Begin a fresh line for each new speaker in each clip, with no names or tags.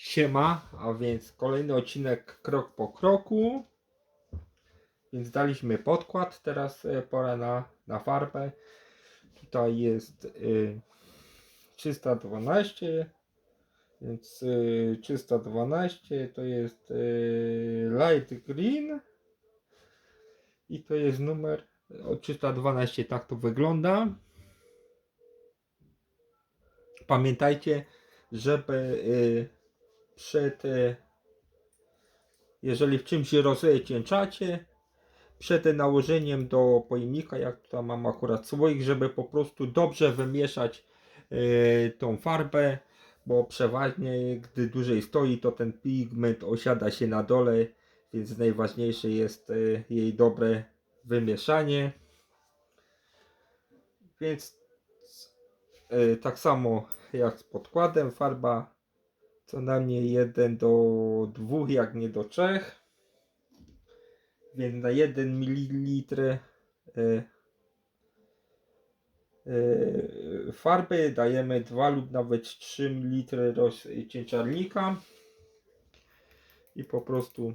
Siema, a więc kolejny odcinek krok po kroku. Więc daliśmy podkład, teraz e, pora na, na farbę. Tutaj jest y, 312, więc y, 312 to jest y, light green i to jest numer o 312, tak to wygląda. Pamiętajcie, żeby y, przed, y, jeżeli w czymś się rozcieńczacie, przed nałożeniem do pojemnika, jak tam mam akurat swoich, żeby po prostu dobrze wymieszać y, tą farbę, bo przeważnie gdy dłużej stoi, to ten pigment osiada się na dole, więc najważniejsze jest y, jej dobre wymieszanie. Więc tak samo jak z podkładem, farba co najmniej 1 do 2, jak nie do 3. Więc na 1 ml y, y, farby dajemy 2 lub nawet 3 ml rozcieńczarnika i po prostu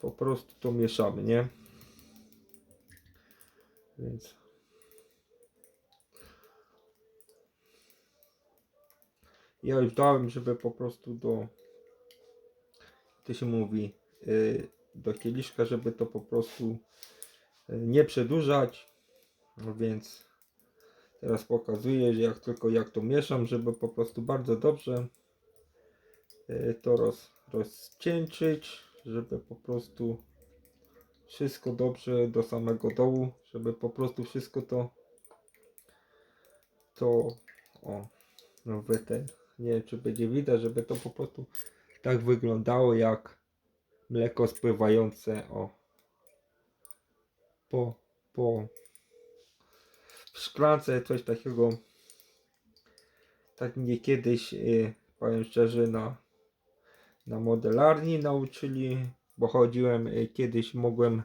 po prostu to mieszamy, nie? Więc ja już dałem, żeby po prostu do to się mówi y, do kieliszka, żeby to po prostu y, nie przedłużać. No więc teraz pokazuję, że jak tylko jak to mieszam, żeby po prostu bardzo dobrze y, to roz, rozcieńczyć, żeby po prostu wszystko dobrze do samego dołu, żeby po prostu wszystko to to o no ten nie wiem czy będzie widać, żeby to po prostu tak wyglądało jak mleko spływające o. Po po. Szklance coś takiego. Tak mnie kiedyś y, powiem szczerze na na modelarni nauczyli bo chodziłem y, kiedyś mogłem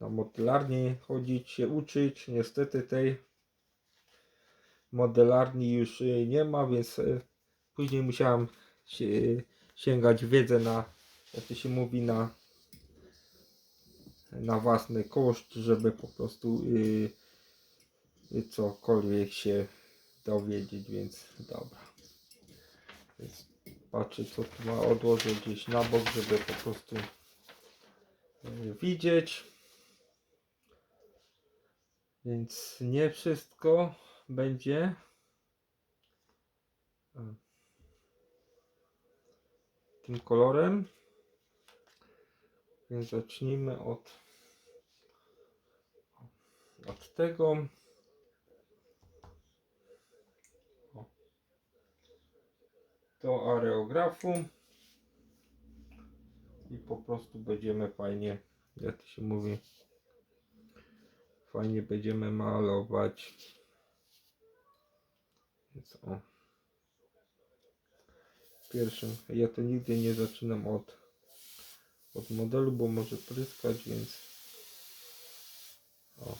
na modelarni chodzić się uczyć. Niestety tej modelarni już y, nie ma więc później musiałem się, sięgać wiedzę na jak to się mówi na na własny koszt żeby po prostu y, y, cokolwiek się dowiedzieć więc dobra. Więc patrzę co tu ma odłożę gdzieś na bok żeby po prostu y, widzieć. Więc nie wszystko będzie tym kolorem. Więc zacznijmy od, od tego. Do areografu. I po prostu będziemy fajnie, jak to się mówi, fajnie będziemy malować. Więc o. Pierwszym, ja to nigdy nie zaczynam od, od modelu, bo może pryskać, więc o.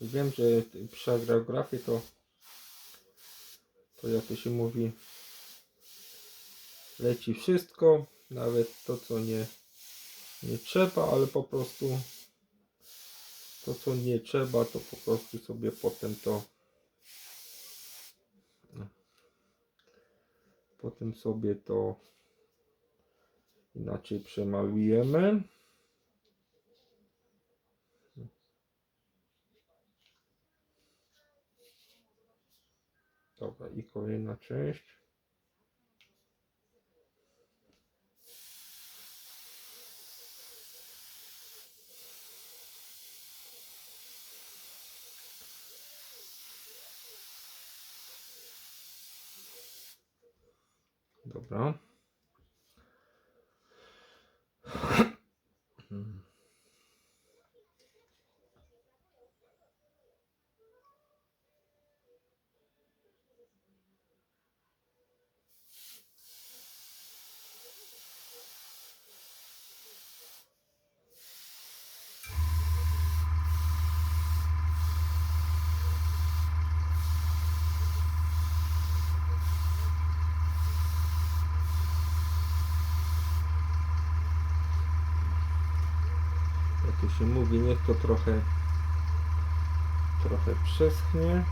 Wiem, że przy agrografii to to jak to się mówi leci wszystko, nawet to co nie nie trzeba, ale po prostu to co nie trzeba, to po prostu sobie potem to potem sobie to inaczej przemalujemy. Dobra, i kolejna część. Dobra. To się mówi, niech to trochę trochę przeschnie.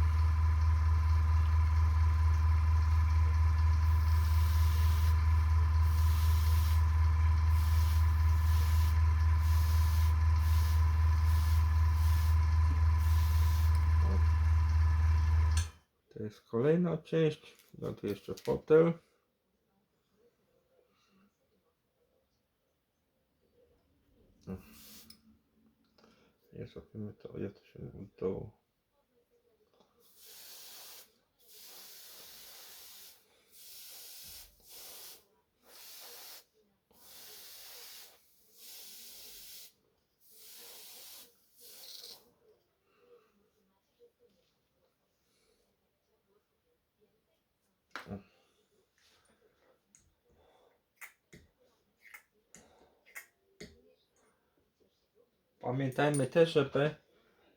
To jest kolejna część. No tu jeszcze fotel. Nie zrobimy to, ja to się mówi to. Pamiętajmy też, żeby,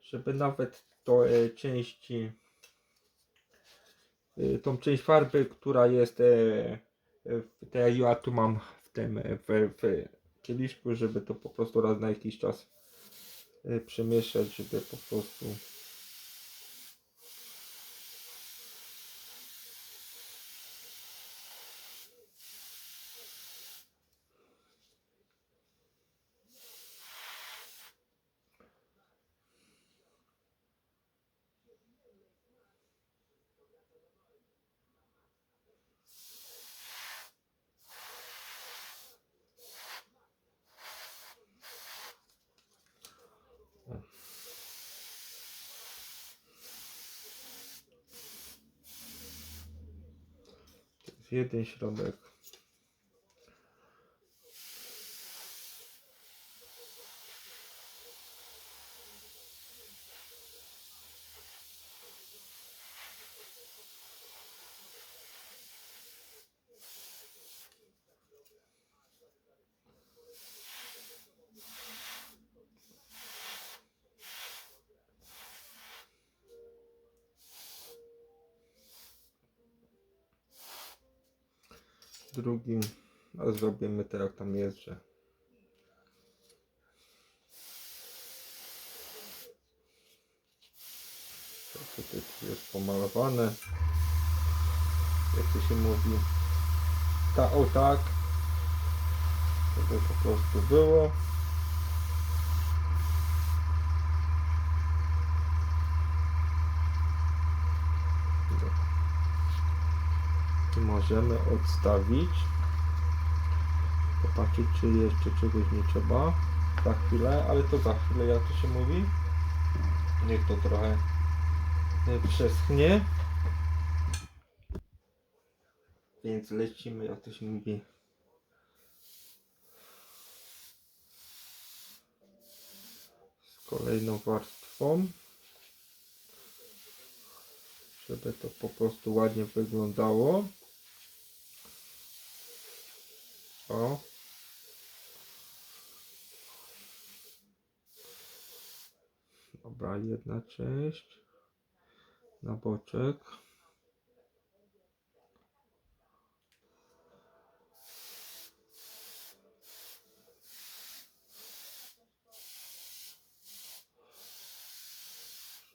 żeby nawet to e, części, e, tą część farby, która jest, e, e, w- jak ja tu mam w tym, e, w, w kieliszku, żeby to po prostu raz na jakiś czas e, przemieszać, żeby po prostu to jest jeden środek. Drugim, a zrobimy to jak tam jest, że to tutaj tu jest pomalowane. Jak to się mówi? Ta o tak. Żeby po prostu było I możemy odstawić. Popatrzeć, czy jeszcze czegoś nie trzeba. Za chwilę, ale to za chwilę, jak to się mówi. Niech to trochę e, przeschnie. Więc lecimy, jak to się mówi. Z kolejną warstwą. Żeby to po prostu ładnie wyglądało. O. Dobra, jedna część na boczek.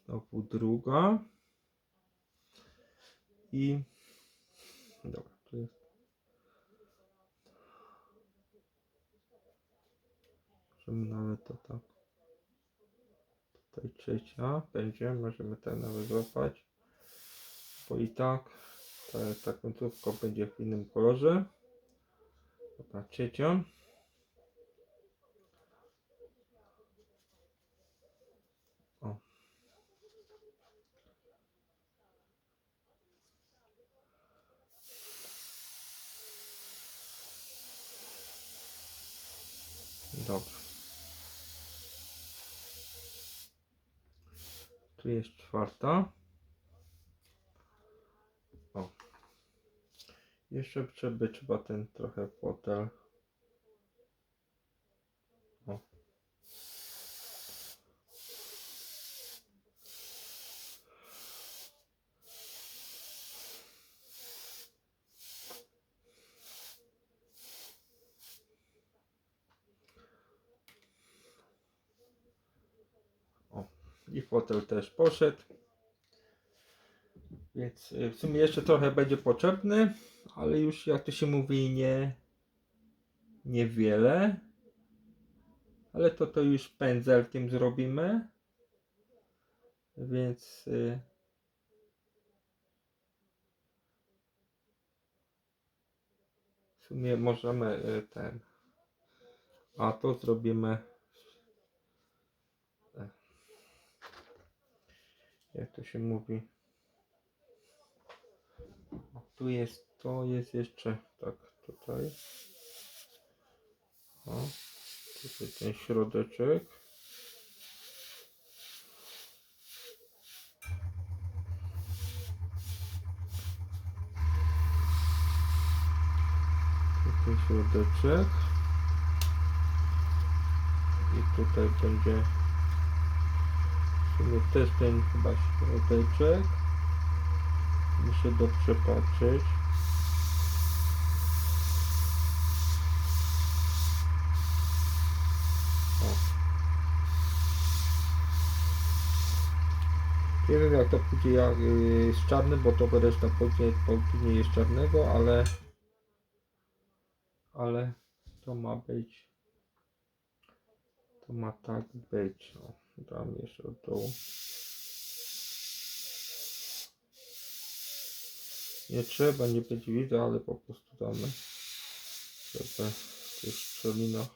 Znowu druga. I dobra, tu jest. Nawet to tak. Tutaj trzecia będzie, możemy ten nawet złapać. Bo i tak ta, ta końcówka będzie w innym kolorze. Dobra, trzecia. O. Dobra. Tu jest czwarta. O. Jeszcze żeby trzeba ten trochę fotel. O. fotel też poszedł. Więc y, w sumie jeszcze trochę będzie potrzebny, ale już jak to się mówi nie niewiele. Ale to to już pędzelkiem zrobimy. Więc y, w sumie możemy y, ten a to zrobimy jak to się mówi? Tu jest to jest jeszcze tak tutaj. O tutaj ten środeczek. Tutaj środeczek. I tutaj będzie sumie też ten chyba środeczek muszę dobrze patrzeć o. nie wiem jak to pójdzie jak, z czarnym, bo to reszta później, później jest czarnego, ale ale to ma być to ma tak być. No, dam jeszcze od dołu. Nie trzeba, nie będzie widać, ale po prostu damy, żeby w tych szczelinach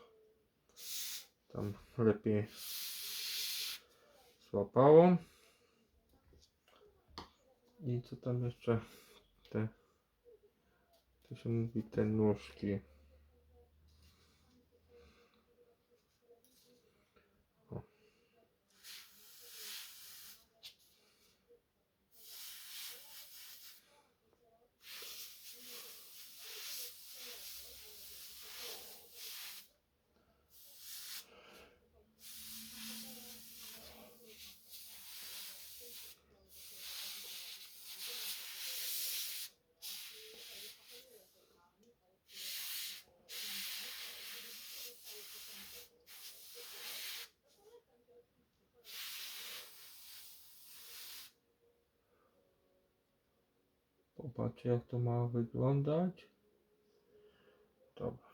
tam lepiej złapało. I co tam jeszcze? Te, to się mówi, te nóżki. Popatrzcie jak to ma wyglądać. Dobra.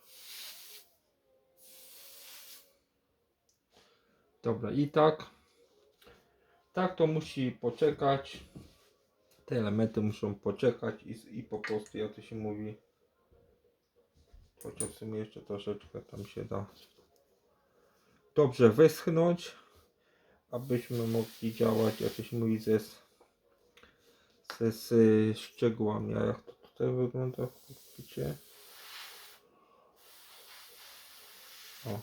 Dobra i tak. Tak to musi poczekać. Te elementy muszą poczekać i, i po prostu jak to się mówi. Chociaż w sumie jeszcze troszeczkę tam się da dobrze wyschnąć. Abyśmy mogli działać jak to się mówi ze z, z szczegółami. A jak to tutaj wygląda w kokpicie? O.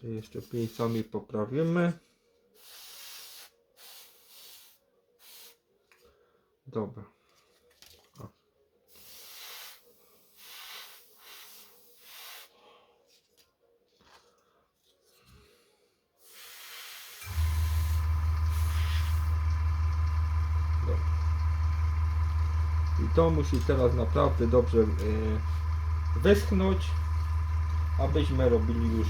Tu jeszcze pięćcami poprawimy. Dobra. To musi teraz naprawdę dobrze yy, wyschnąć, abyśmy robili już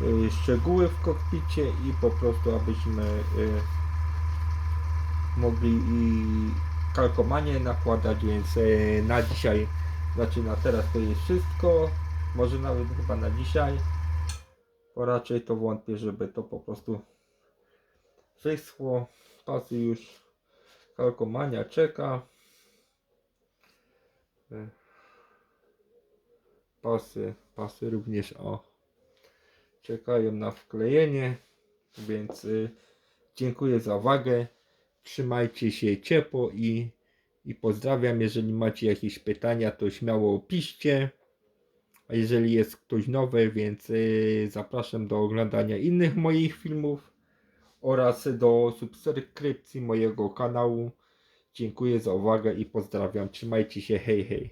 yy, szczegóły w kokpicie i po prostu abyśmy yy, mogli i kalkomanie nakładać, więc na dzisiaj, znaczy na teraz to jest wszystko, może nawet chyba na dzisiaj, bo raczej to wątpię, żeby to po prostu wyschło, pasy już. Kalkomania czeka. Pasy, pasy również o czekają na wklejenie, więc y, dziękuję za uwagę. Trzymajcie się ciepło i, i pozdrawiam. Jeżeli macie jakieś pytania, to śmiało piszcie. A jeżeli jest ktoś nowy, więc y, zapraszam do oglądania innych moich filmów oraz do subskrypcji mojego kanału. Dziękuję za uwagę i pozdrawiam. Trzymajcie się, hej hej.